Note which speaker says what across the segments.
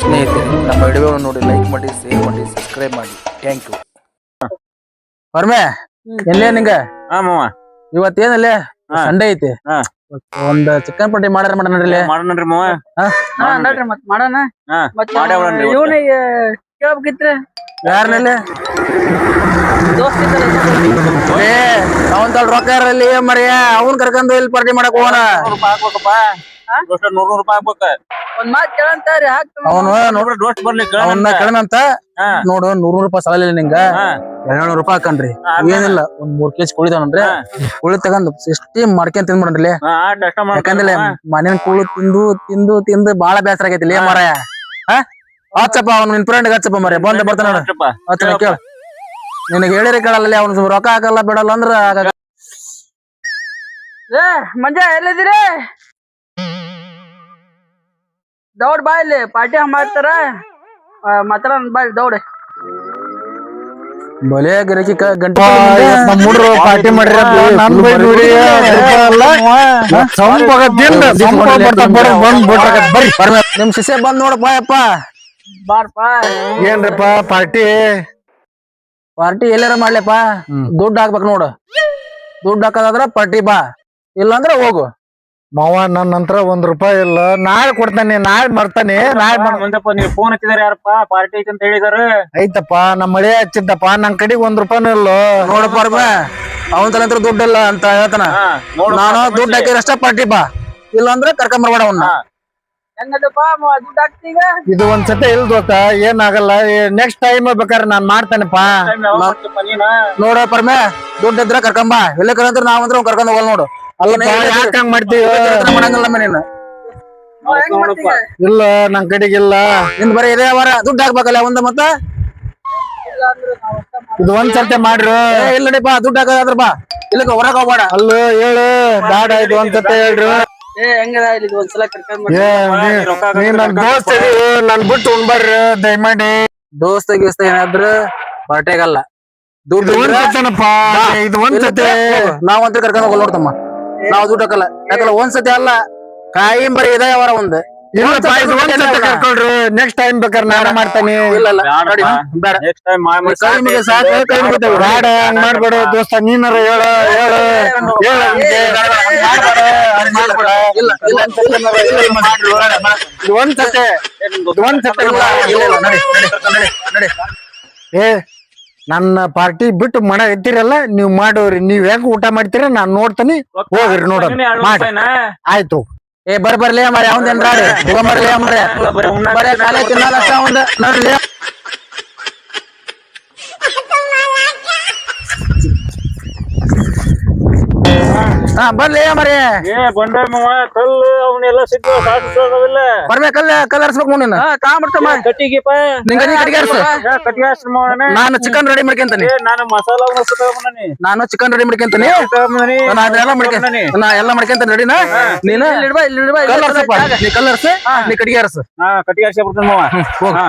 Speaker 1: ಸ್ನೇಹಿತರೆ ನಮ್ಮ ವಿಡಿಯೋವನ್ನು ನೋಡಿ ಲೈಕ್ ಮಾಡಿ ಶೇರ್ ಮಾಡಿ ಸಬ್ಸ್ಕ್ರೈಬ್ ಮಾಡಿ. ಥ್ಯಾಂಕ್ ಯು ಬರ್ಮೆ ಎಲ್ಲೇ ನಿಂಗ?
Speaker 2: ಹಾ ಮಾವ.
Speaker 1: ಇವತ್ತೇನಲ್ಲೇ
Speaker 2: ಹಾ.
Speaker 1: ಸಂಡೇ ಐತಿ.
Speaker 2: ಹಾ.
Speaker 1: ಒಂದ್ ಚಿಕನ್ ಪಟ್ಟಿ ಮಾಡ್ಯಾರ ಮಾಡ ನೋಡ್ರಿ
Speaker 2: ಮಾಡೋಣ್ರಿ ಮಾವ.
Speaker 3: ಹಾ? ನಡ್ರಿ ಮತ್ ಮಾಡೋಣ.
Speaker 2: ಹಾ
Speaker 3: ಮತ್
Speaker 2: ಮಾಡೇ ಬಿಡೋಣ್ರಿ ಇವತ್ತು.
Speaker 3: ಇವನಿಗೆ ಕೇಳ್ಬೇಕಿತ್ರಿ.
Speaker 1: ಯಾರನಲ್ಲಿ
Speaker 3: ದೋಸ್ತ ಇದ್ದಲ್ಲ
Speaker 1: ಏ ಅವನ್ ತಲ್ ರೊಕ್ಕ ಇರಲಿ ಮರಿಯ ಅವನ್ ಕರ್ಕೊಂಡು ಇಲ್ಲಿ ಪಾರ್ಟಿ ಮಾಡಕ್ ಹೋಗೋಣ.
Speaker 2: ಹಾಕ್ಬೇಕಪ್ಪ. ದೋಸ್ತ ನೂರ್ ರೂಪಾಯಿ ಹಾಕ್ಬೇಕ?
Speaker 3: ಒಂದ್ ಮಾತ್ ಕೇಳಂತಾರಿ ಹಾಕ್ತಾನ
Speaker 1: ಅವನು
Speaker 2: ನೋಡ್ರಿ ದೋಸ್ತ್ ಬರ್ಲಿ
Speaker 1: ಅವನ್ನ ಕಡಿಮಂತ
Speaker 2: ಹಾ.
Speaker 1: ನೋಡು ನೂರ್ ನೂರ್ ರೂಪಾಯಿ ಸಾಲಿಲ್ಲ ನಿಂಗ. ಎರಡ್ನೂರು ರೂಪಾಯಿ ಹಾಕನ್ರಿ ಏನಿಲ್ಲ ಒಂದ್ ಮೂರ್ ಕೆಜಿ ಕುಳಿದವನ್ರಿ. ಕುಳಿ ತಗೊಂಡ್ ಮಾಡ್ಕೊಂಡ್ ತಿಂದ್ಬಿಡ್ರಿ ಯಾಕಂದ್ರೆ ಮನೇನ್ ಕೂಳು ತಿಂದು ತಿಂದು ತಿಂದು ಬಾಳ ಬೇಸರ ಆಗೈತಿ ಲೇ ಮರ ಹಚ್ಚಪ್ಪ ಅವ್ನು ನಿನ್ ಫ್ರೆಂಡ್ ಹಚ್ಚಪ್ಪ ಮಾರೇ ಬಂದ ಬರ್ತಾನ ಹಚ್ಚಪ್ಪ ಹಚ್ಚ ಕೇಳ. ನಿನಗೆ ಹೇಳಿರಿ ಕೇಳಲ್ಲ ಅವ್ನು ರೊಕ್ಕ ಹಾಕಲ್ಲ ಬಿಡಲ್ಲ ಅಂದ್ರ
Speaker 3: ಮಂಜ ಎಲ್ಲಿದ್ದೀರಿ? ದೌಡ್ ಬಾ ಇಲ್ಲಿ ಪಾರ್ಟಿ ಮಾಡ್ತಾರ. ಮಾತಾಡ ಬಾ ಇಲ್ಲಿ ದೌಡ್.
Speaker 1: ಬಲೆ ಗಿರಕಿ ಕ- ಗಂಟೆ
Speaker 4: ನಮ್ಮ ಹುಡ್ರು ಪಾರ್ಟಿ ಮಾಡ್ರಿ ನನ್ ಬೈ ನೋಡಿ ಬರ್ತಾವ ಬಂದ್ ಬಿಟ್ರಕತ್ ಬರ್ರಿ.
Speaker 1: ನಿಮ್ ಶಿಷ್ಯ ಬಂದ್ ನೋಡಪ್ಪ ಯಪ್ಪ.
Speaker 3: ಬಾರ್ಪ.
Speaker 4: ಏನ್ರಪ್ಪ ಪಾರ್ಟಿ?
Speaker 1: ಪಾರ್ಟಿ ಎಲ್ಲಾರ ಮಾಡ್ಲಪ್ಪ ದುಡ್ಡು ಹಾಕ್ಬೇಕು ನೋಡು. ದುಡ್ಡು ಹಾಕೋದಾದ್ರ ಪಾರ್ಟಿ ಬಾ. ಇಲ್ಲಾಂದ್ರ ಹೋಗು.
Speaker 4: ಮಾವ ನನ್ನ ನಂತರ ಒಂದ್ ರೂಪಾಯಿ ಇಲ್ಲ. ನಾಳೆ ಕೊಡ್ತಾನೆ ನಾಳೆ ಬರ್ತಾನೆ ನಾಳೆ ಮಾಡ್-
Speaker 2: ಮುಂದಪ್ಪ ನೀವು ಫೋನ್ ಹಚ್ಚಿದಾರ ಯಾರಪ್ಪ? ಪಾರ್ಟಿ ಐತಿ ಅಂತ ಹೇಳಿದಾರ.
Speaker 4: ಐತಪ್ಪ ನಮ್ಮ ಮಳೆ ಹಚ್ಚಿದ್ದಪ್ಪ ನನ್ ಕಡೆಗೆ ಒಂದ್ ರೂಪಾಯಿ ಇಲ್ಲ.
Speaker 1: ನೋಡಪ್ಪ ಬರ್ಮೆ ಅವನ ತಲೆ ಹತ್ರ ದುಡ್ಡು ಇಲ್ಲ ಅಂತ ಹೇಳ್ತಾನ.
Speaker 2: ಹಾ ನೋಡು
Speaker 1: ನಾನು ದುಡ್ಡು ಹಾಕಿದ್ರೆ ಅಷ್ಟ ಪಾರ್ಟಿ ಬಾ. ಇಲ್ಲಾಂದ್ರ ಕರ್ಕೊಂಡ್ ಬರ್ಬೇಡ ಅವನ್ನ
Speaker 3: ಹೆಂಗದಪ್ಪ ದುಡ್ಡು ಹಾಕ್ತೀಗ
Speaker 4: ಇದು ಒಂದ್ ಸತಿ ಇಲ್ ದೋಸ್ತ ಏನಾಗಲ್ಲ ನೆಕ್ಸ್ಟ್ ಟೈಮ್ ಬೇಕಾದ್ರೆ ನಾನ್ ಮಾಡ್ತಾನೆಪ್ಪ.
Speaker 2: ನೋಡಪ್ಪ ಯಾವಾಗ ಮಾಡ್ತೀಯಪ್ಪ ನೀನ?
Speaker 1: ನೋಡ ಪರ್ಮೆ ದುಡ್ಡು ಇದ್ರೆ ಕರ್ಕೊಂಬ ಇಲ್ಲ ಕರ್ಕೊಂಡ್ರೆ ನಾವಂದ್ರೆ ಅವ್ನ್ ಕರ್ಕೊಂಡ್ ಹೋಗಲ್ ನೋಡು.
Speaker 4: ಅಲ್ಲಪ್ಪ ಯಾಕೆ ಹಂಗ್ ಮಾಡ್ತೀವಿ
Speaker 1: ಮಾಡಂಗಿಲ್ಲ ನೀನು
Speaker 4: ಇಲ್ಲ ನನ್ ಕಡೆಗೆ ಇಲ್ಲ
Speaker 1: ನಿನ್ ಬರೀ ಇದೇ ವಾರ ದುಡ್ಡು ಹಾಕ್ಬೇಕಲ್ಲ ಒಂದ ಮತ್ತ.
Speaker 4: ಇದು ಒಂದ್ ಸರ್ತೆ ಮಾಡ್ರು.
Speaker 1: ಏ, ಇಲ್ಲ ನಡಿಪ ದುಡ್ಡು ಹಾಕೋದಾದ್ರ ಬಾ. ಇಲ್ಲ ಹೊರಗ್ ಹೋಗ್ಬೇಡ.
Speaker 4: ಅಲ್ಲ ಹೇಳು ಬೇಡ ಇದು ಒಂದ್ ಸರ್ತೆ ಹೇಳ್ರು. ನನ್ ದೋಸ್ತ ಇದೀ, ನನ್ ಬಿಟ್ಟು ಉಣ್ಬರ್ರಿ ದಯಮಾಡಿ.
Speaker 1: ದೋಸ್ತ ಗೀಸ್ತ ಏನಾದ್ರ ಪಾರ್ಟಿಗಲ್ಲ
Speaker 4: ಇದು
Speaker 1: ದುಡ್ಡು
Speaker 4: ಇದು ಒಂದ್ ಸತಿ.
Speaker 1: ನಾವಂತ ಕರ್ಕೊಂಡ್ ಹೋಗಲ್ಲ ನೋಡ್ತಮ್ಮ ನಾವ್ ದುಡ್ಡು ಹಾಕಲ್ಲ. ಯಾಕಲ್ಲ ಒಂದ್ಸತಿ ಅಲ್ಲ ಕಾಯಿ ಬರೀ ಇದೆ ಅವರ ಒಂದು.
Speaker 4: ನೆಕ್ಸ್ಟ್ ಟೈಮ್ ಬೇಕಾದ್ರೆ ನಾನೇ ಮಾಡ್ತಾನೆ. ಮಾಡ್ಬೇಡ. ದೋಸ್ತ ನೀನಾರ ಹೇಳ ಹೇಳ ಹೇಳ
Speaker 1: ಇಲ್ಲ, ಇಲ್ಲ,
Speaker 4: ಇದು ಒಂದ್ ಸತಿ. ಇದು ಒಂದ್ ಸತಿ
Speaker 1: ಇಲ್ಲ, ಇಲ್ಲ, ಇಲ್ಲ, ನಡಿ, ನಡಿ, ನಡಿ, ನಡಿ.
Speaker 4: ಏ ನನ್ನ ಪಾರ್ಟಿ ಬಿಟ್ಟು ಮನೆ ಎತ್ತಿರಲ್ಲ ನೀವ್ ಮಾಡೋರಿ. ನೀವ್ ಹೆಂಗ್ ಊಟ ಮಾಡ್ತೀರ ನಾನ್ ನೋಡ್ತೀನಿ. ಹೋಗ್ರಿ ಮಾಡಿ. ಆಯ್ತು.
Speaker 1: ಏ ಬರ್ ಬರ್ಲಿ ಮರ ಅವಂದೇನ್ ರಾಡಿ ಬರ್ಲಿ ಮರ
Speaker 2: ಬರೀ ಉಣ್ಣಾಕ
Speaker 1: ಬರೇ ಕಾಲೇ ತಿನ್ನಲ್ಲ ಅಷ್ಟ ಅವಂದ. ನೋಡ್ಲಿ ಹಾ ಬರ್ಲಿ ಮರಿ
Speaker 2: ಏ ಬಂಡೆ ಮಾವ ಕಲ್ಲು ಅವನ್ನೆಲ್ಲ ಸಿಕ್ಕು ಸಾಧಿಸೋದವಿಲ್ಲ
Speaker 1: ಬರ್ಬೇ ಕಲ್ಲ ಹರಿಸ್ಬೇಕು ನೀನು. ನಿಂಗ ನೀ ಕಟ್ಟಿಗೆ ಹರಿಸು.
Speaker 2: ಕಟ್ಟಿಗೆ ಹಚ್ಚಿದ್ ಮಾವನ.
Speaker 1: ನಾನು. ಚಿಕನ್ ರೆಡಿ ಮಾಡ್ಕೊಂತೀನಿ
Speaker 2: ಏ ನಾನು ಮಸಾಲ
Speaker 1: ನಾನು ಚಿಕನ್ ರೆಡಿ ಮಾಡ್ಕೊಂತೀನಿ ನಾನು ಅದೆಲ್ಲ ಮಾಡ್ಕೊಂತೀನಿ ನಾ ಎಲ್ಲ ಮಾಡ್ಕೊಂತೀನಿ ರೆಡಿನಾ ನೀನು?
Speaker 3: ಇಲ್ಲಿ ಇಡ್ಬಾ ಇಲ್ಲಿ ಇಡ್ಬಾ
Speaker 1: ಕಲ್ಲ
Speaker 3: ಇಲ್ಲಿ
Speaker 1: ಹರ್ಸಪ್ಪ ನೀ ಕಲ್ಲ ಹರ್ಸು ನೀ ಕಟ್ಟಿಗೆ ಹರ್ಸು.
Speaker 2: ಹಾ ಕಟ್ಟಿಗೆ ಹಚ್ಚಿ ಬಿಡ್ತಾನ ಮಾವ
Speaker 1: ಹೋಗ್.
Speaker 2: ಹಾ.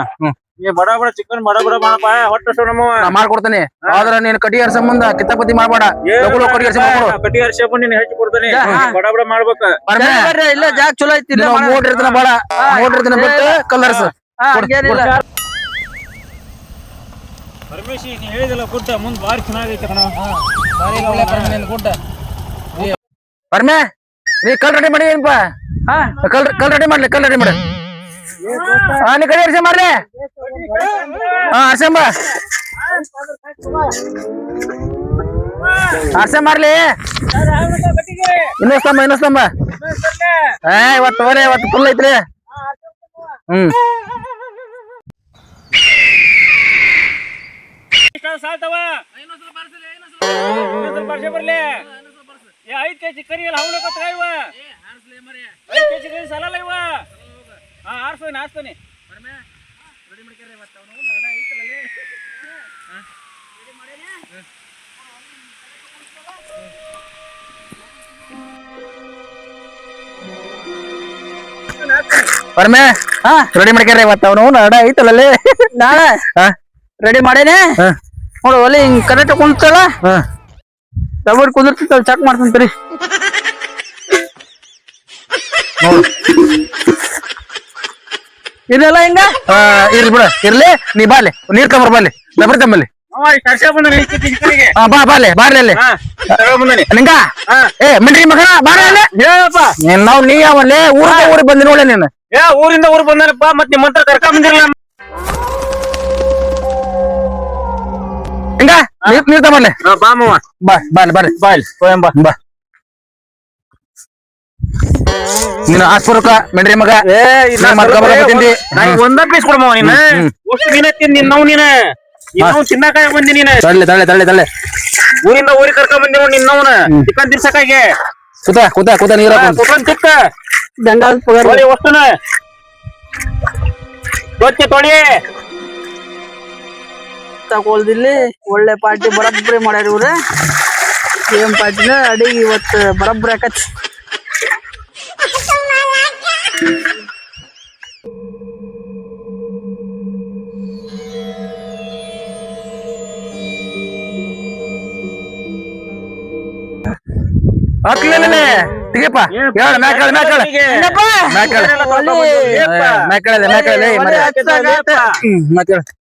Speaker 2: ನೀ ಬಡ ಬಡ ಚಿಕನ್ ಬಡ ಬಡ ಮಾಡಪ್ಪ ಹೊಟ್ಟೆ ಸಣ್ಣ ಮಾವ
Speaker 1: ನಾ ಮಾಡ್ಕೊಡ್ತೀನಿ. ಆದ್ರ ನೀನ್ ಕಟ್ಟಿಗೆ ಹರ್ಸ ಮುಂದ ಕಿತ್ತಾಪತಿ ಮಾಡ್ಬೇಡ.
Speaker 2: ಏ,
Speaker 1: ಲಗು ಹರ್ಸಿ ಮಾಡ್ಕೊಡು
Speaker 2: ನೀನ್ ಹೆಚ್ಚಿ ಕೊಡ್ತಾನೆ. ಬಡ ಮಾಡ್ಬೇಕ.
Speaker 3: ಇಲ್ಲ ಜಾಗ ಚಲೋ ಐತಿ ಇಲ್ಲ
Speaker 1: ಇರ್ತಾನ ಬೇಡ. ಇರ್ತಾನ ಬಿಟ್ಟು
Speaker 3: ಹಂಗೇನಿಲ್ಲ.
Speaker 2: ಪರಮೇಶಿ ನೀ ಹೇಳಿದಲ್ಲ ಗುಡ್ಡ ಮುಂದ್ ಬಾರಿ ಚೆನ್ನಾಗೈತೆ ಕಣ.
Speaker 1: ಬರ್ಮೆ ನೀ ಕಲ್ ರೆಡಿ ಮಾಡಿ ಏನಪ್ಪ
Speaker 3: ಹಾ.
Speaker 1: ಕಲ್ ಕಲ್ ರೆಡಿ ಮಾಡ್ಲಿ ಕಲ್ ರೆಡಿ ಮಾಡಿ. ಹಾ ನೀ ಕಡಿ ಹರ್ಸಿ ಮಾಡ್ಲಿ? ಹಾ ಹರ್ಸಂಬ ಹರ್ಸ ಮಾಡ್ಲಿ? ಇನ್ನೊಸ್ತಂಬ ಇನ್ನೊಸ್ತಂಬ ಏ ಇವತ್ತು ಬರೇ ಇವತ್ತು ಫುಲ್ ಐತ್ರಿ. ಹ್ಮ್.
Speaker 2: ಸಾಲ್ತವ ಬರ್ಲಿ ಏ ಐದ್ ಕೆಜಿ ಕರಿ ಎಲ್ಲ ಐದ್ ಕೆಜಿ ಕರಿ ಸಲಲ್ಲ ಇವ. ಹಾ ಆರ್ಸ್ತಾನೆ ಆರ್ಸ್ತಾನೆ
Speaker 1: ಬರ್ಮೆ ಹಾ. ರೆಡಿ ಮಾಡ್ಕ್ಯಾರ ಇವತ್ತು. ಅವನು ಅಡ ಐತಲ್ಲೇ
Speaker 3: ನಾಳೆ?
Speaker 1: ಹಾ.
Speaker 3: ರೆಡಿ ಮಾಡೇನೆ?
Speaker 1: ಹಾ.
Speaker 3: ನೋಡು ಒಲೆ ಹಿಂಗ್ ಕರೆಕ್ಟ್ ಕುಂತಲ್ಲ
Speaker 1: ಹಾ.
Speaker 3: ದಬಡ್ ಕುದಿರ್ತಿತ್ತಲ್ಲ ಚೆಕ್ ಮಾಡ್ತಂತ್ರಿ ಇದೆಲ್ಲ ಹಿಂಗ?
Speaker 1: ಆ, ಇರ್ಲಿ ಬಿಡ. ಇರ್ಲಿ ನೀ ಬಾಲೆ ನೀರ್ ತಗೊಂಬರ್ ಬಾಲೆ ದಬ್ರಿ ತಮ್ಮಲ್ಲಿ.
Speaker 2: ಅವ ಈ ಕರ್ಸ್ಯಾ ಬಂದಾನೆ ಈ ಕತ್ತಿ ಕರಿಗೆ.
Speaker 1: ಆ, ಬಾ ಬಾಲೆ ಬಾರ್ಲಿ ಅಲ್ಲಿ.
Speaker 2: ಹಾ ತಗೊಂಡ್ ಬಂದಾನೆ
Speaker 1: ನಿಂಗ
Speaker 2: ಹಾ.
Speaker 1: ಏ ಮಿಂಡ್ರಿ ಮಗ ಬಾರ ಅಲ್ಲಿ.
Speaker 2: ಹೇಳಪ್ಪ.
Speaker 1: ನಾವು ನೀ ಅವಲ್ಲೇ ಊರ ಊರಿಗೆ ಬಂದಿ ನೋಡ್ಲೆ ನೀನು.
Speaker 2: ಏ ಊರಿಂದ ಊರ್ ಬಂದಾನಪ್ಪ ಮತ್ ನಿಮ್ಮ ಹತ್ರ ಕರ್ಕೊಂಡ್ ಬಂದಿರಲ್ಲ
Speaker 1: ಹಿಂಗ ನೀರ್ ನೀರ್ ತಗೊಂಬರ್ಲಿ
Speaker 2: ಬಾ ಮಾವ.
Speaker 1: ಬಾ ಬಾಲೆ ಬಾಲೆ
Speaker 2: ಬಾಯ್ ಬಾ.
Speaker 1: ಬಾ. ನೀನು ಆಸ್ಪುರಕ ಮೆಂಡ್ರಿ ಮಗ.
Speaker 2: ಏ
Speaker 1: ಮತ್ಕೊಬರ ತಿಂದಿ
Speaker 2: ಒಂದ ಪೀಸ್ ಕೊಡಮ್ಮ ನೀನ. ಅಷ್ಟು ನೀನ ತಿಂದಿ ನಾವು ನೀನ? ಇನ್ನವ್ ತಿನ್ನಕಾಯ ಬಂದಿ ನೀನ.
Speaker 1: ತಳ್ಳಿ ತಳ್ಳಿ ತಳ್ಳಿ ತಳ್ಳಿ.
Speaker 2: ಊರಿಂದ ಊರಿಗೆ ಕರ್ಕೊಂಡ್ ಬಂದಿ ನೋಡಿ ನಿನ್ನವನ ಚಿಕನ್ ತಿರ್ಸಕಾಗೆ
Speaker 1: ಕೂತ ಕೂತ ಕೂತ ನೀರ
Speaker 2: ಕುತ್ಕೊಂಡ್ ತಿಕ್ಕ.
Speaker 3: ಗಂಗಾಳ ಪಗಾರ
Speaker 2: ತೊಳಿ ಒಷ್ಟನ ತೊಚ್ಚೆ ತೊಳಿ?
Speaker 3: ತಗೊಳ್ದಿಲ್ಲಿ ಒಳ್ಳೆ ಪಾರ್ಟಿ ಬರಬ್ರಿ ಮಾಡ್ಯಾರ ಇವ್ರ. ಏನ್ ಪಾರ್ಟಿನ ಅಡಿಗೆ ಇವತ್ತು ಬರಬ್ರಿ ಆಕತಿ
Speaker 1: ಹಾಕ್ಲೇನೆ ತಿಗಪ್ಪ ಹೇಳ ಮ್ಯಾಕ್ ಹೇಳ ಮ್ಯಾಕ್ ಹೇಳ. ಮ್ಯಾಕ್ ಹೇಳ ಮ್ಯಾಕ್ ಹೇಳ ಮ್ಯಾಕ್ ಹೇಳ
Speaker 3: ಒಲೆ ಹಚ್ಚಾಗತ್ತೆ.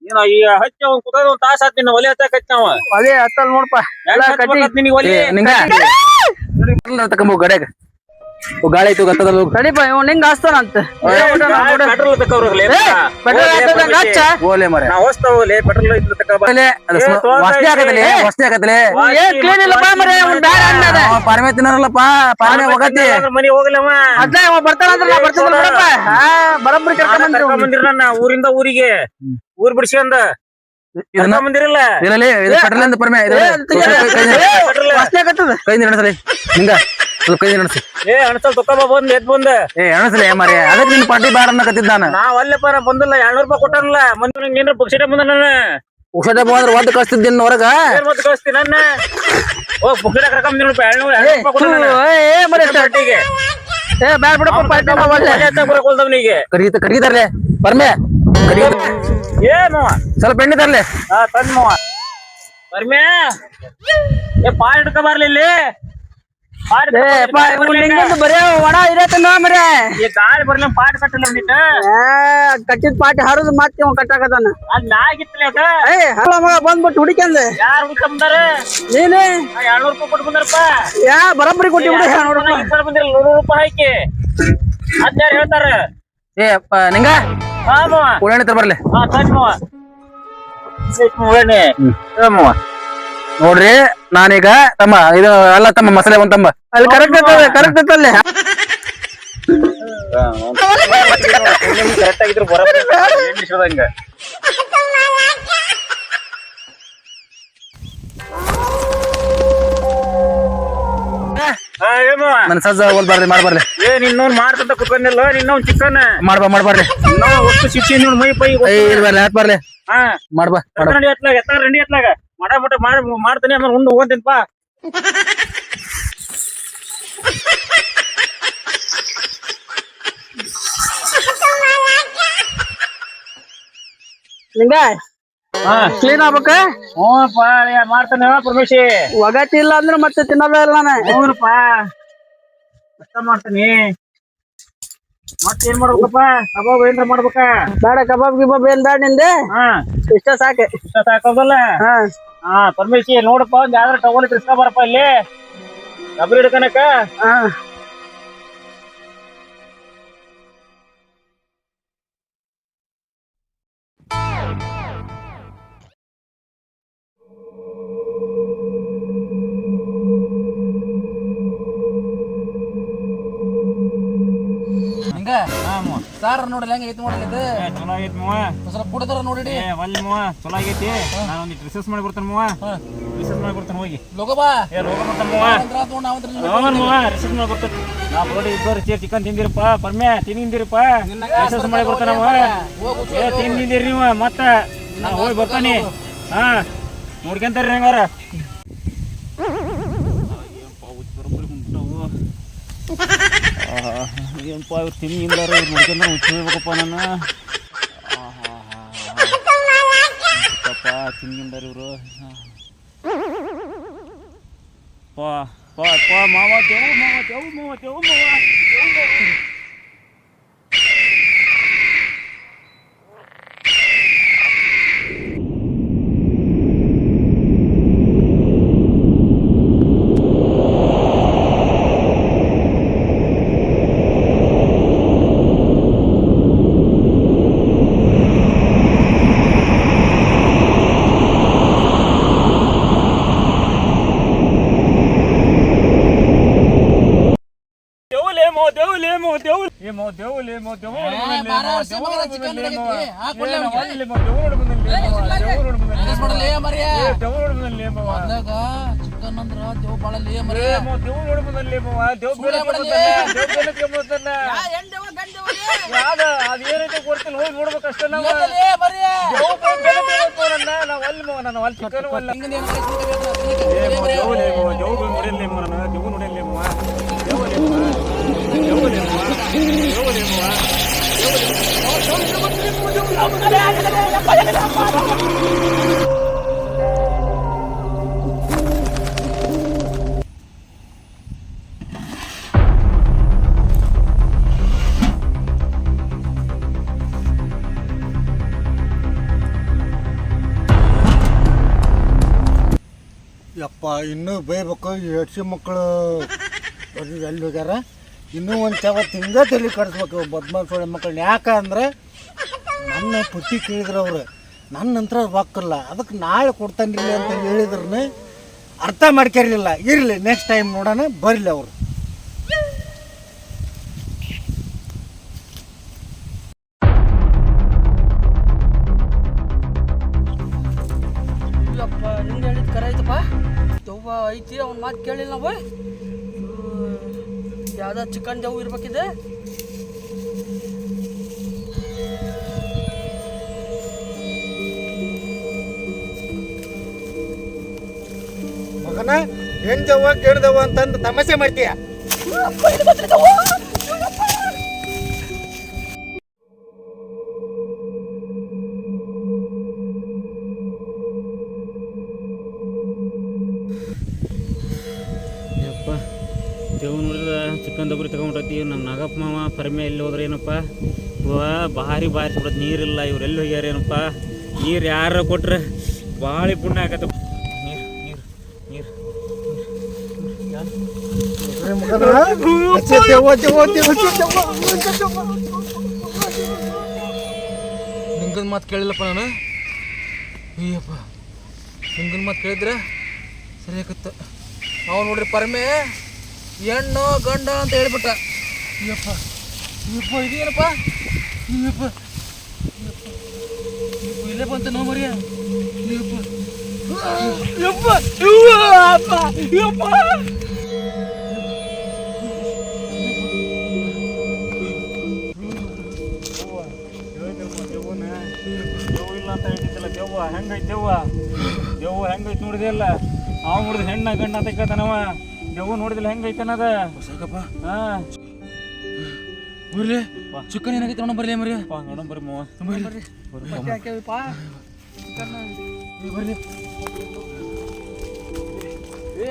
Speaker 2: ನೀನು ಈ ಹಚ್ಚಿ ಅವ್ನ್ ಕುತ್ತದ ಒಂದ್ ತಾಸ ಆತ್ ನಿನ್ನ ಒಲೆ ಹಚ್ಚಕತ್ ನಾವ.
Speaker 3: ಒಲೆ ಹತ್ತಲ್ ನೋಡಪ್ಪ. ಎಲ್ಲ ಕಟ್ಟಿ.
Speaker 2: ನಿನಗೆ ಒಲೆ?
Speaker 1: ನಿಂಗ? ತಕೊಂಬ ಗಾಳಿ ಐತು ಗತ್ತದ ಸರಿ
Speaker 3: ತಡಿಪ ಇವ್ ನಿಂಗ ಹಚ್ತಾನಂತ
Speaker 2: ಪೆಟ್ರೋಲ್ ತಕೋರ್ಲಿ
Speaker 3: ಪೆಟ್ರೋಲ್ ಹಾಕೋದಂಗ ಹಚ್ಚ.
Speaker 1: ಓಲೆ ಮರ.
Speaker 2: ನಾ ಹೊಸ್ತವಲೆ ಪೆಟ್ರೋಲ್ ಇದ್ದು ತಕ ಬಾ
Speaker 1: ಓಲೆ ಅದು
Speaker 2: ಏ,
Speaker 3: ಕ್ಲೀನ್ ಇಲ್ಲಪ್ಪ ಮರೆ ಅವ್ನ್ ಬ್ಯಾಡ ಅನ್ನದ.
Speaker 1: ಪಾರಮೆ ತಿನ್ನರಲ್ಲಪ್ಪ ಪಾರಮೆ ಹೋಗತಿ
Speaker 2: ಮನಿ ಹೋಗಲವ
Speaker 3: ಅದ ಇವ ಬರ್ತಾನಂದ್ರ ನಾ ಬರ್ತೀನಿ ಬಿಡಪ್ಪ ಹಾ ಬರಬ್ರಿ ಕರ್ಕೊಂಡ್ ಬಂದ್ರಿ
Speaker 2: ಕರ್ಕೊಂಡ್ ಬಂದಿರ ನನ್ನ ಊರಿಂದ ಊರಿಗೆ. ಊರ್ ಬಿಡ್ಸ್ಕೊಂಡ.
Speaker 1: ಇದನ್ನ
Speaker 2: ಬಂದಿರಲ್ಲ.
Speaker 1: ಇದು ಪೆಟ್ರೋಲ್ ಅಂತ ಪರಮೆ
Speaker 3: ಆಗತ್ತದ?
Speaker 1: ಕೈ ನಡೆಸಲಿ ಹಿಂಗ ಸ್ವಲ್ಪ ಕೈ
Speaker 2: ಏ ಅಣಸಲ್ ತಕೊಂಬ ಬಂದ್ ಎದ್ ಬಂದ.
Speaker 1: ಏ ಎಣಸಲಿ ಮರೆ ಅದಕ್ಕೆ ನಿನ್ ಪಾರ್ಟಿ ಬಾರ ಅನ್ನಕತ್ತಿದ್ದ ನಾನು.
Speaker 2: ನಾವ್ ಅಲ್ಲಪ್ಪ ನಾ ಬಂದಿಲ್ಲ ಎರಡ್ನೂರ್ ರೂಪಾಯಿ ಕೊಟ್ಟಾರಲ್ಲ ಮಂದಿ ನಂಗೆ ಏನಾರ ಬಂದ ನಾನು.
Speaker 1: ಉಷಾದ ಬಂದ್ರೆ ಒದ್ದು ಕಳಿಸ್ತಿದ್ದೀನಿ ಹೊರಗ?
Speaker 2: ಏನ್ ಮತ್ತೆ ಕಳಿಸ್ತೀನಿ ನನ್ನ? ಓ ಬುಕ್ಸಿಟ ಕರ್ಕೊಂಡ್ ಬಂದಿರ ರೂಪಾಯಿ ಎರಡ್ನೂರ್ ಎರಡ್ನೂರ್ ರೂಪಾಯಿ ಕೊಟ್ಟ
Speaker 3: ಏ ಮರೆ
Speaker 2: ಪಾರ್ಟಿಗೆ.
Speaker 3: ಏ ಬ್ಯಾಡ ಬಿಡಪ್ಪ ಪಾರ್ಟಿ ಒಳ್ಳೆ
Speaker 2: ಬರಕೊಲ್ದವನಿಗೆ
Speaker 1: ಕರಿತ ಕರಿಗಿ ತರ್ಲೆ ಪರ್ಮೆ ಕರಿಗಿ
Speaker 2: ಏ ಮಾವ.
Speaker 1: ಸ್ವಲ್ಪ ಎಣ್ಣೆ ತರ್ಲೆ.
Speaker 2: ಹಾ ತಂದ್ ಮಾವ. ಬರ್ಮ್ಯಾ ಏ ಪಾ ಹಿಡ್ಕೊ ಬರ್ಲಿ ಇಲ್ಲಿ.
Speaker 3: ಕಟ್ಟಿದ ಪಾಟಿ ಹರಿದು ಮತ್ತೆ ಇವ ಕಟ್ಟಾಕತಾನ ಬಂದ್ಬಿಟ್ಟು ಹುಡುಕಂದ ನೀನೇ? ಯಾ ಬರಬ್ರಿ ಕೊಟ್ಟಿ
Speaker 2: ನೂರು ರೂಪಾಯಿ ಹಾಕಿ. ಅದ್ಯಾರು ಹೇಳ್ತಾರ?
Speaker 1: ಏ ಅಪ್ಪ ನಿಂಗ? ಉಳ್ಳಾಣಿ ತರ ಬರ್ಲೆ. ನೋಡ್ರಿ ನಾನೀಗ ತಮ್ಮ ಇದು ಅಲ್ಲ ತಮ್ಮ ಮಸಾಲೆ ಒಂದ್ ತಮ್ಮ
Speaker 3: ಅಲ್ಲಿ ಕರೆಕ್ಟ್ ಇರ್ತದೆ ಕರೆಕ್ಟ್ ಇರ್ತಲ್ಲೇ
Speaker 2: ಕರೆಕ್ಟ್ ಆಗಿದ್ರು ಬರೋದಂಗ ಹಾ ಏ ಮಾವ
Speaker 1: ನನ್ ಸಜ್ಜ ಒಂದ್ ಬರ್ಲಿ ಮಾಡ್ಬರ್ಲಿ
Speaker 2: ಏ ನಿನ್ನೋನ್ ಮಾಡ್ತಂತ ಕುತ್ಕೊಂಡಿಲ್ಲ ನಿನ್ನೋನ್ ಚಿಕನ್
Speaker 1: ಮಾಡ್ಬಾ ಮಾಡ್ಬರ್ಲಿ
Speaker 2: ನಾವು ಒಟ್ಟು ಶಿಕ್ಷೆ ನೋಡಿ ಮೈ ಪೈ
Speaker 1: ಬರ್ಲಿ ಹತ್ ಬರ್ಲಿ
Speaker 2: ಹಾ
Speaker 1: ಮಾಡ್ಬಾ ಮಾಡ
Speaker 2: ರಂಡಿ ಎತ್ಲಾಗ ಎತ್ತಾಗ ರಂಡಿ ಎತ್ಲಾಗ ಮಟ ಮಟ ಮಾಡಿ ಮಾಡ್ತಾನೆ ಆಮೇಲೆ ಉಂಡು ಹಾ
Speaker 3: ಕ್ಲೀನ್ ಆಗ್ಬೇಕ
Speaker 2: ಹ್ಞೂಪ್ಪ ಮಾಡ್ತಾನೆ ಪರಮೇಶಿ
Speaker 3: ಒಗತಿ ಇಲ್ಲ ಅಂದ್ರೆ ಮತ್ತೆ ತಿನ್ನೋದೇ ಇಲ್ಲ ನಾನು
Speaker 2: ಹ್ಞೂನಪ್ಪ ಕಷ್ಟ ಮಾಡ್ತಾನೆ ಮತ್ತೇನ್ ಮಾಡ್ಬೇಕಪ್ಪ ಕಬಾಬ್ ಏನ್ರ ಮಾಡ್ಬೇಕಾ
Speaker 3: ಬೇಡ ಕಬಾಬ್ ಗಿಬಾಬ್ ಏನ್ ಬೇಡ ನಿಂದೆ
Speaker 2: ಹಾ
Speaker 3: ಇಷ್ಟ ಸಾಕೆ
Speaker 2: ಇಷ್ಟ ಸಾಕೋದಲ್ಲ
Speaker 3: ಹಾ
Speaker 2: ಹಾ ಪರಮೇಶಿ ನೋಡಪ್ಪ ಒಂದ್ ಯಾವ್ದಾರ ಟವಲ್ ಇಸ್ಕೊ ಬರಪ್ಪ ಇಲ್ಲಿ ಡಬ್ರಿ ಹಿಡ್ಕನಕ
Speaker 3: ಹಾ
Speaker 1: ಹಿಂಗ
Speaker 2: ಹಾ ಮೋ
Speaker 1: ಸಾರ್ ನೋಡಲ್ಲ ಹೆಂಗ ಐತಿ ನೋಡಲ್ಲ ಇದು?
Speaker 2: ಚಲೋ ಆಗೈತಿ ಮವ
Speaker 1: ಸ್ವಲ್ಪ ಕುಡದ್ರ ನೋಡಿಡಿ.
Speaker 2: ಏ ಒಲ್ಲಿ ಮವ ಚಲೋ ಆಗೈತಿ. ನಾನು ಒಂದು ರಿಸರ್ಚ್ ಮಾಡಿ ಕೊಡ್ತೇನೆ ಮೂವ ರಿಸರ್ಚ್ ಮಾಡಿ ಕೊಡ್ತೇನೆ ಹೋಗಿ.
Speaker 1: ಬಾ.
Speaker 2: ಏ ಮವ ಅವನ್ ಮವ ರಿಸರ್ಚ್ ಮಾಡಿ ನಾ ಚಿಕನ್ ತಿಂದಿರಪ್ಪ ಪರ್ಮೆ ತಿಂದಿರಪ್ಪ. ರಿಸರ್ಚ್ ಮಾಡಿ ಕೊಡ್ತೇನೆ ಮವ ಏ ತಿಂದಿದ್ದೀರಿ ನೀವು ಮತ್ತೆ ನಾ ಹೋಗಿ ಬರ್ತಾನೆ. ಹಾ. ನೋಡ್ಕೊಂತಾರ್ರಿ ಹೆಂಗಾರ. ಏನಪ್ಪ ಇವ್ರು ತಿನ್ನಿಂದಾರ ಇವ್ರು ನೋಡ್ಕೊಂಡ್ರೆ ಹುಚ್ಚಿಬೇಕಪ್ಪ ನಾನು. ಪಾಪ ತಿನ್ನಿಂದಾರ ಇವರು. ಪಾ ಪಾ ಪಾ, ಮಾವ ದೇವು ಮಾವ ದೇವು ಮಾವ ದೇವು ಮಾವ ಮೋ ದೇವ್ ಏ ಮೋ ದೇವ್ ಲೇ ಮೋ ದೇವ್
Speaker 3: ಬಾರ ವರ್ಷ ಮಗನ ಚಿಕನ್ ಹಿಡಿದೈತಿ. ಆ, ಕೊಡ್ಲೆ ಅವ್ನಿಗೆ. ಮಾಡಲೇ ಮರಿಯ ಅದ್ರಾಗ ಚಿಕನ್ ಅಂದ್ರ ದೇವ್ ಬಾಳ ಲೇ ಮರಿಯ ಯಾ, ಹೆಣ್ ದೇವ దేవుళ్ళు ದೇವ ಲೇ.
Speaker 2: ಅದೇನೈತೆ ಗೊತ್ತಿಲ್ಲ ಹೋಗಿ ನೋಡ್ಬೇಕಷ್ಟೇ ನಾವು. ನಾವು ಅಲ್ಲಿ ನಾನು ಅಲ್ಲಿ ಚಿಕನ್ ಅಲ್ಲ.
Speaker 4: ಯಪ್ಪ ಇನ್ನೂ ಬೈಬೇಕು ಹೆಡ್ಸಿ ಮಕ್ಕಳು. ಎಲ್ಲಿ ಹೋಗ್ಯಾರ? ಇನ್ನೂ ಒಂದು ಚಾವತ್ತು ಹಿಂಗೆ ತಲೆ ಕಡಿಸ್ಬೇಕು ಬದ್ಮಾಸ್ ಸೋಳೆ ಮಕ್ಕಳನ್ನ. ಯಾಕೆ ಅಂದರೆ ನನ್ನ ಪುಟ್ಟಿ ಕೇಳಿದ್ರು ಅವರು, ನನ್ನ ನಂತರ ರೊಕ್ಕಲ್ಲ ಅದಕ್ಕೆ ನಾಳೆ ಕೊಡ್ತಾನಿಲ್ಲ ಅಂತ ಹೇಳಿದ್ರೆ ಅರ್ಥ ಮಾಡ್ಕೊಂಡಿರಲಿಲ್ಲ ಇರಲಿ ನೆಕ್ಸ್ಟ್ ಟೈಮ್ ನೋಡೋಣ, ಬರಲಿ ಅವರು.
Speaker 3: ಇಲ್ಲಪ್ಪ ಐತಿ, ಅವ್ನ ಮಾತು ಕೇಳಿಲ್ಲ ನಾವು. ಯಾವ್ದ ಚಿಕನ್ ಜವು ಇರ್ಬೇಕಿದೆ.
Speaker 4: ಮಗನ ಹೆಂಗ್ ದವ್ವ ಕೇಳ್ದವ್ವ ಅಂತಂದು ತಮಾಷೆ ಮಾಡ್ತೀಯ?
Speaker 2: ದೇವ್ ನೋಡಿದ್ರೆ ಚಿಕನ್ ದಬ್ಬರಿ ತಗೊಂಡ್ರತಿ ನಮ್ಮ ನಾಗಪ್ಪ ಮಾವ ಪರಮೆ ಎಲ್ಲಿ ಹೋದ್ರೆ ಏನಪ್ಪ? ವಾ, ಭಾರಿ ಬಾರಿ ಬಿಡೋದು ನೀರಿಲ್ಲ, ಇವ್ರು ಎಲ್ಲಿ ಹೋಗ್ಯಾರ ಏನಪ್ಪ? ನೀರು ಯಾರು ಕೊಟ್ರೆ ಭಾಳ ಪುಣ್ಯ ಆಗತ್ತ. ನೀರು ನೀರು ನೀರು
Speaker 5: ಮಾತು ಕೇಳಿಲ್ಲಪ್ಪ ನಾನು. ಅಯ್ಯಪ್ಪ ನಿಂಗನ ಮಾತು ಕೇಳಿದ್ರೆ ಸರಿ ಅವ ನೋಡ್ರಿ ಪರಮೆ. ಹೆಣ್ಣು ಗಂಡ ಅಂತ ಹೇಳ್ಬಿಟ್ಟ ಅಯ್ಯಪ್ಪ ಅಯ್ಯಪ್ಪ ಇದೇನಪ್ಪ ಅಯ್ಯಪ್ಪ ಅಯ್ಯಪ್ಪ. ಅಯ್ಯಪ್ಪ, ಇಲ್ಲೇ ಬಂತ ನೋ ಮರಿಯ ಅಯ್ಯಪ್ಪ ಅಯ್ಯಪ್ಪ ಅಯ್ಯಪ್ಪ ಅಯ್ಯಪ್ಪ
Speaker 2: ದೇವ್ ಇಲ್ಲ ಅಂತ ಹೇಳ್ತಿದ್ದಲ್ಲ ದೆವ್ವ ಹೆಂಗೈತಿ ದೆವ್ವ ದೆವ್ವ ಹೆಂಗೈತಿ ನೋಡಿದೆ ಅಲ್ಲ ಅವ ಹುಡ್ದು ಹೆಣ್ಣ ಗಂಡ ಅಂತ ಕೇಳ್ತಾನವ ದೆವ್ವ ನೋಡಿದಿಲ್ಲ ಹೆಂಗೈತೆ ಅನ್ನದ
Speaker 5: ಸಾಕಪ್ಪ.
Speaker 2: ಹಾ.
Speaker 5: ಬರ್ಲಿ ಚಿಕನ್ ಏನಾಗೈತೆ ನೋಡ ಬರ್ಲಿ ಮರಿಯ
Speaker 2: ಪಾ ನೋಡಂ ಬರ್ರಿ ಮಾವ.
Speaker 3: ಮತ್ತೆ ಹಾಕ್ಯಾವಿಪ್ಪ ಚಿಕನ್
Speaker 5: ಬರ್ಲಿ ಏ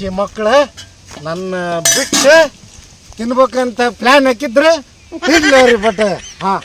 Speaker 5: ಮರಿಯ
Speaker 4: ಮಕ್ಕಳು ನನ್ನ ಬಿಟ್ಟು ತಿನ್ಬೇಕಂತ ಪ್ಲ್ಯಾನ್ ಹಾಕಿದ್ರೆ ತಿನ್ಲಿ ಅವ್ರಿ ಬಟ್ ಹಾಂ.